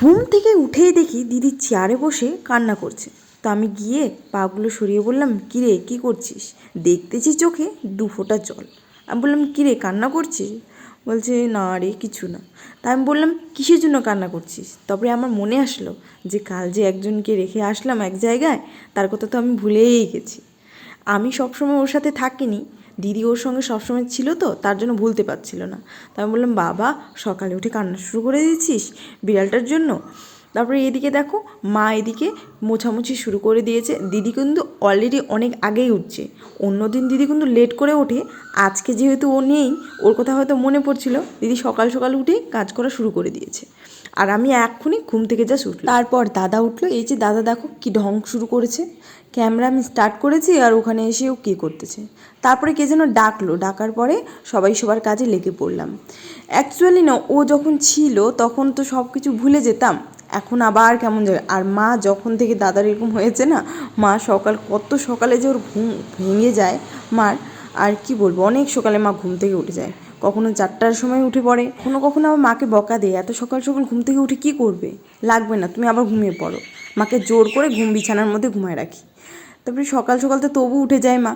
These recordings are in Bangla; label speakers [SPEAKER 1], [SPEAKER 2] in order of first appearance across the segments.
[SPEAKER 1] ঘুম থেকে উঠেই দেখি দিদি চেয়ারে বসে কান্না করছে। তো আমি গিয়ে পাগুলো সরিয়ে বললাম, কিরে, কি করছিস? দেখতেছি চোখে দু ফোঁটা জল। আমি বললাম, কিরে, কান্না করছিস? বলছে, না রে, কিছু না। তাই আমি বললাম, কিসের জন্য কান্না করছিস? তারপরে আমার মনে আসলো যে কাল যে একজনকে রেখে আসলাম এক জায়গায়, তার কথা তো আমি ভুলেই গেছি। আমি সবসময় ওর সাথে থাকিনি দিদি ওর সঙ্গে সবসময় ছিল তো, তার জন্য ভুলতে পারছিল না। তাই আমি বললাম, বাবা, সকালে উঠে কান্না শুরু করে দিয়েছিস বিড়ালটার জন্য? তারপরে এদিকে দেখো, মা এদিকে মোছামুছি শুরু করে দিয়েছে। দিদি কিন্তু অলরেডি অনেক আগেই উঠছে। অন্যদিন দিদি কিন্তু লেট করে ওঠে। আজকে যেহেতু ও নেই, ওর কথা হয়তো মনে পড়ছিল। দিদি সকাল সকাল উঠেই কাজ করা শুরু করে দিয়েছে। আর আমি এক্ষুনি ঘুম থেকে যা উঠল তারপর দাদা উঠল, এই যে দাদা দেখো কি ঢং শুরু করেছে। ক্যামেরা আমি স্টার্ট করেছি আর ওখানে এসেও কী করতেছে। তারপরে কে যেন ডাকলো, ডাকার পরে সবাই সবার কাজে লেগে পড়লাম। অ্যাকচুয়ালি না, ও যখন ছিল তখন তো সব কিছু ভুলে যেতাম। এখন আবার কেমন যাবে আর মা যখন থেকে দাদার এরকম হয়েছে না, মা সকাল, কত সকালে যে ওর ঘুম ভেঙে যায়, মার, আর কি বলব, অনেক সকালে মা ঘুম থেকে উঠে যায়। কখনো চারটার সময় উঠে পড়ে, কখনো কখনো আবার মাকে বকা দেয়, এত সকাল সকাল ঘুম থেকে উঠে কি করবে? লাগবে না, তুমি আবার ঘুমিয়ে পড়ো। মাকে জোর করে ঘুম বিছানার মধ্যে ঘুমায় রাখি। তারপরে সকাল সকাল তো তবু উঠে যায় মা।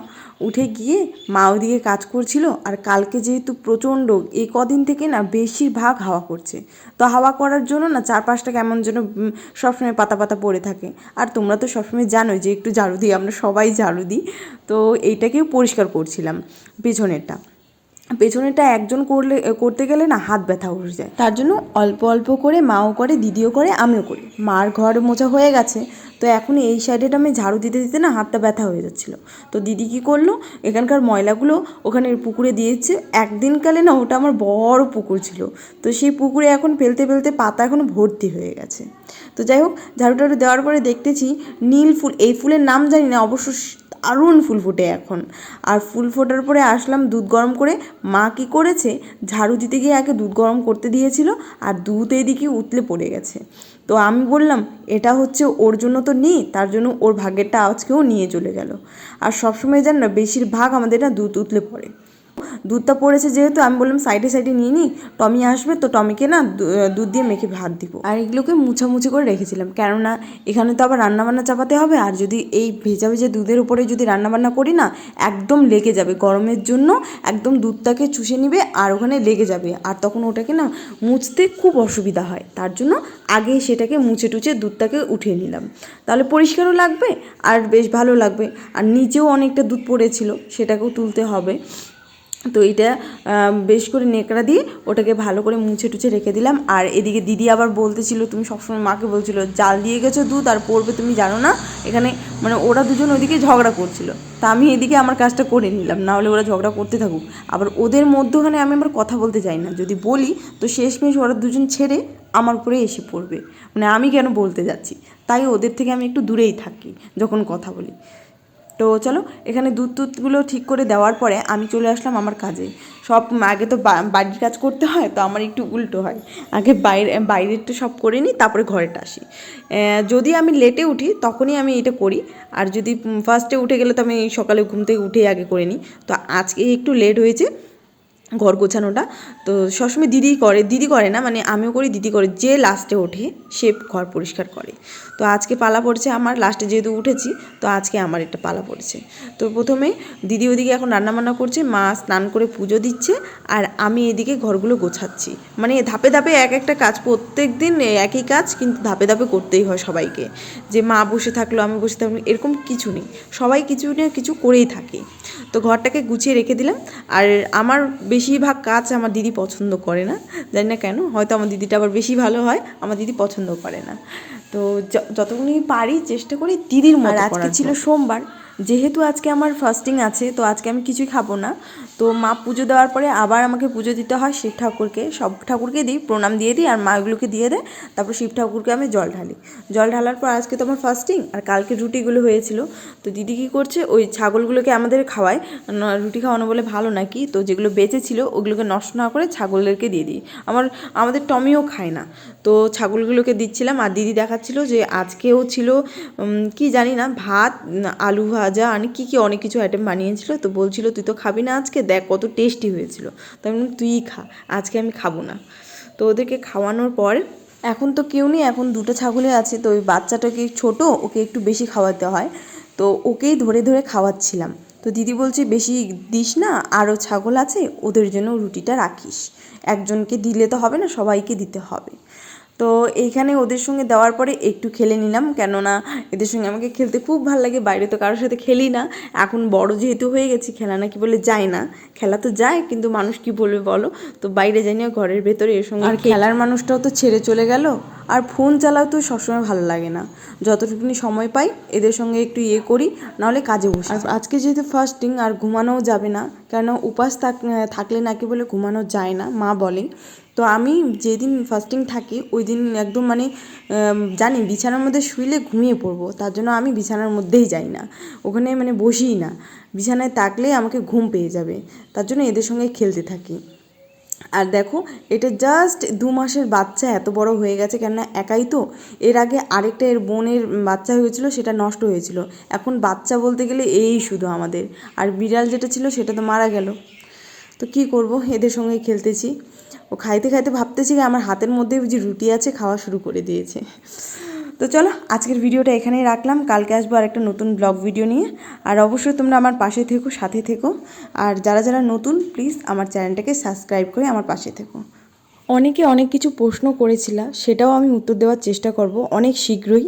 [SPEAKER 1] উঠে গিয়ে মা ওদিকে কাজ করছিল, আর কালকে যেহেতু প্রচণ্ড এই কদিন থেকে না বেশিরভাগ হাওয়া করছে। তো হাওয়া করার জন্য না চারপাশটা কেমন যেন সবসময় পাতা পাতা পড়ে থাকে। আর তোমরা তো সবসময় জানোই যে একটু ঝাড়ু দিই, আমরা সবাই ঝাড়ু দিই। তো এইটাকেও পরিষ্কার করছিলাম, পেছনেরটা। পেছনেরটা একজন করলে করতে গেলে না হাত ব্যথা উঠে যায়। তার জন্য অল্প অল্প করে, মাও করে, দিদিও করে, আমিও করি। মার ঘর মোছা হয়ে গেছে, তো এখন এই সাইডেটা আমি ঝাড়ু দিতে দিতে না হাতটা ব্যথা হয়ে যাচ্ছিল। তো দিদি কী করল, এখানকার ময়লাগুলো ওখানে পুকুরে দিয়েছে। একদিনকালে না ওটা আমার বড় পুকুর ছিল। তো সেই পুকুরে এখন ফেলতে ফেলতে পাতা এখন ভর্তি হয়ে গেছে। তো যাই হোক, ঝাড়ু টাড়ু দেওয়ার পরে দেখতেছি নীল ফুল, এই ফুলের নাম জানি না, অবশ্য দারুণ ফুল ফুটে এখন। আর ফুল ফোটার পরে আসলাম দুধ গরম করে। মা কী করেছে? ঝাড়ু দিতে গিয়ে আগে দুধ গরম করতে দিয়েছিল আর দুধ এদিকে উতলে পড়ে গেছে। তো আমি বললাম, এটা হচ্ছে ওর জন্য তো নেই, তার জন্য ওর ভাগেরটা আজকেও নিয়ে চলে গেল। আর সবসময় জান না বেশিরভাগ আমাদের না দুধ উতলে পড়ে। দুধটা পড়েছে যেহেতু, আমি বললাম সাইডে সাইডে নিয়ে নিই টমি আসবে তো টমিকে না দুধ দিয়ে মেখে ভাত দিব। আর এগুলোকে মুছামুছি করে রেখেছিলাম। কেননা এখানে তো আবার রান্নাবান্না চাপাতে হবে, আর যদি এই ভেজা ভেজা দুধের উপরে যদি রান্নাবান্না করি না, একদম লেগে যাবে। গরমের জন্য একদম দুধটাকে চুষে নিবে আর ওখানে লেগে যাবে। আর তখন ওটাকে না মুছতে খুব অসুবিধা হয়। তার জন্য আগে সেটাকে মুছে টুচে দুধটাকে উঠিয়ে নিলাম। তাহলে পরিষ্কারও লাগবে আর বেশ ভালো লাগবে। আর নিচেও অনেকটা দুধ পড়েছিল, সেটাকেও তুলতে হবে। তো এটা বেশ করে নেকড়া দিয়ে ওটাকে ভালো করে মুছে টুছে রেখে দিলাম। আর এদিকে দিদি আবার বলতেছিল, তুমি সবসময় মাকে বলছিল, জাল দিয়ে গেছো দুধ আর পড়বে তুমি জানো না। এখানে মানে ওরা দুজন ওদিকে ঝগড়া করছিল। তা আমি এদিকে আমার কাজটা করে নিলাম না হলে ওরা ঝগড়া করতে থাকুক। আবার ওদের মধ্যখানে আমি আবার কথা বলতে চাই না। যদি বলি, তো শেষমেশ ওরা দুজন ছেড়ে আমার উপরে এসে পড়বে। মানে আমি কেন বলতে যাচ্ছি? তাই ওদের থেকে আমি একটু দূরেই থাকি, যখন কথা বলি। তো চলো, এখানে দুধ টুধগুলো ঠিক করে দেওয়ার পরে আমি চলে আসলাম আমার কাজে। সব আগে তো বাড়ির কাজ করতে হয়, তো আমার একটু উল্টো হয়। আগে বাইরে, বাইরেরটা সব করে নিই, তারপরে ঘরেটা আসি। যদি আমি লেটে উঠি, তখনই আমি এটা করি। আর যদি ফার্স্টে উঠে গেলে তো আমি সকালে ঘুম থেকে উঠেই আগে করে নিই। তো আজকে একটু লেট হয়েছে। ঘর গোছানোটা। তো সবসময় দিদি করে দিদি করে না মানে আমিও করি, দিদি করে। যে লাস্টে ওঠে, সে ঘর পরিষ্কার করে। তো আজকে পালা পড়ছে আমার, লাস্টে যেহেতু উঠেছি, তো আজকে আমার একটা পালা পড়ছে। তো প্রথমে দিদি ওদিকে এখন রান্নাবান্না করছে, মা স্নান করে পুজো দিচ্ছে, আর আমি এদিকে ঘরগুলো গোছাচ্ছি। মানে ধাপে ধাপে এক একটা কাজ, প্রত্যেক দিন একই কাজ, কিন্তু ধাপে ধাপে করতেই হয় সবাইকে। যে মা বসে থাকল, আমি বসে থাকল এরকম কিছু নেই। সবাই কিছু না কিছু করেই থাকে। তো ঘরটাকে গুছিয়ে রেখে দিলাম, আর আমার বেশিরভাগ কাজ আমার দিদি পছন্দ করে না জানি না কেন হয়তো আমার দিদিটা আবার বেশি ভালো হয় আমার দিদি পছন্দ করে না। তো যতক্ষণ যতটুকুনি পারি চেষ্টা করি দিদির মতো আজকে ছিল সোমবার যেহেতু আজকে আমার ফাস্টিং আছে, তো আজকে আমি কিছুই খাব না। তো মা পুজো দেওয়ার পরে আবার আমাকে পুজো দিতে হয় শিব ঠাকুরকে। সব ঠাকুরকে দিই, প্রণাম দিয়ে দিই আর মাগুলোকে দিয়ে দেয়। তারপর শিব ঠাকুরকে আমি জল ঢালি। জল ঢালার পর আজকে তো আমার ফাস্টিং আর কালকে রুটিগুলো হয়েছিল। তো দিদি কী করছে, ওই ছাগলগুলোকে আমাদের খাওয়ায়। রুটি খাওয়ানো বলে ভালো নাকি? তো যেগুলো বেঁচে ছিল ওগুলোকে নষ্ট না করে ছাগলদেরকে দিয়ে দিই। আমার, আমাদের টমিও খায় না। তো ছাগলগুলোকে দিচ্ছিলাম আর দিদি দেখাচ্ছিল যে আজকেও ছিল কি জানি না, ভাত আলু আলু ভাজা আর কী কী অনেক কিছু আইটেম বানিয়েছিল, তো বলছিল, তুই তো খাবি না আজকে, দেখ কত টেস্টি হয়েছিল। তো আমি তুই খা, আজকে আমি খাব না। তো ওদেরকে খাওয়ানোর পর, এখন তো কেউ নেই, এখন দুটো ছাগলই আছে, তো ওই বাচ্চাটাকে ছোট, ওকে একটু বেশি খাওয়াতে হয়। তো ওকেই ধরে ধরে খাওয়াচ্ছিলাম। তো দিদি বলছে, বেশি দিস না, আরও ছাগল আছে, ওদের জন্য রুটিটা রাখিস। একজনকে দিলে তো হবে না, সবাইকে দিতে হবে। তো এইখানে ওদের সঙ্গে দেওয়ার পরে একটু খেলে নিলাম। কেননা এদের সঙ্গে আমাকে খেলতে খুব ভালো লাগে বাইরে তো কারোর সাথে খেলি না। এখন বড় যেহেতু হয়ে গেছি খেলা নাকি বলে যায় না। খেলা তো যায় কিন্তু মানুষ কি বলবে বলো? তো বাইরে যাই না ঘরের ভেতরে এর সঙ্গে আর খেলার মানুষটাও তো ছেড়ে চলে গেল। আর ফোন চালাও তো সবসময় ভালো লাগে না। যতটুকুনি সময় পাই এদের সঙ্গে একটু ইয়ে করি নাহলে কাজে বসি। আজকে যেহেতু ফাস্টিং আর ঘুমানোও যাবে না কেন উপাস থাক- থাকলে নাকি বলে ঘুমানো যায় না মা বলে তো আমি যেদিন ফাস্টিং থাকি ওই দিন একদম মানে জানি বিছানার মধ্যে শুইলে ঘুমিয়ে পড়ব, তার জন্য আমি বিছানার মধ্যেই যাই না। ওখানে মানে বসিই না। বিছানায় থাকলেই আমাকে ঘুম পেয়ে যাবে, তার জন্য এদের সঙ্গে খেলতে থাকি। আর দেখো, এটা জাস্ট দু মাসের বাচ্চা, এত বড় হয়ে গেছে, কেননা একাই তো। এর আগে আরেকটা এর বোনের বাচ্চা হয়েছিল, সেটা নষ্ট হয়েছিল। এখন বাচ্চা বলতে গেলে এই শুধু আমাদের। আর বিড়াল যেটা ছিল, সেটা তো মারা গেল। তো কি করব? এদের সঙ্গে খেলতেছি। ও খাইতে খাইতে ভাবতেছি যে আমার হাতের মধ্যে যে রুটি আছে, খাওয়া শুরু করে দিয়েছে। তো চলো, আজকের ভিডিওটা এখানেই রাখলাম। কালকে আসব আর একটা নতুন ব্লগ ভিডিও নিয়ে। আর অবশ্যই তোমরা আমার পাশে থেকো, সাথে থেকো। আর যারা যারা নতুন প্লিজ আমার চ্যানেলটাকে সাবস্ক্রাইব করে আমার পাশে থেকো। অনেকে অনেক কিছু প্রশ্ন করেছিলা, সেটাও আমি উত্তর দেওয়ার চেষ্টা করব। অনেক শীঘ্রই।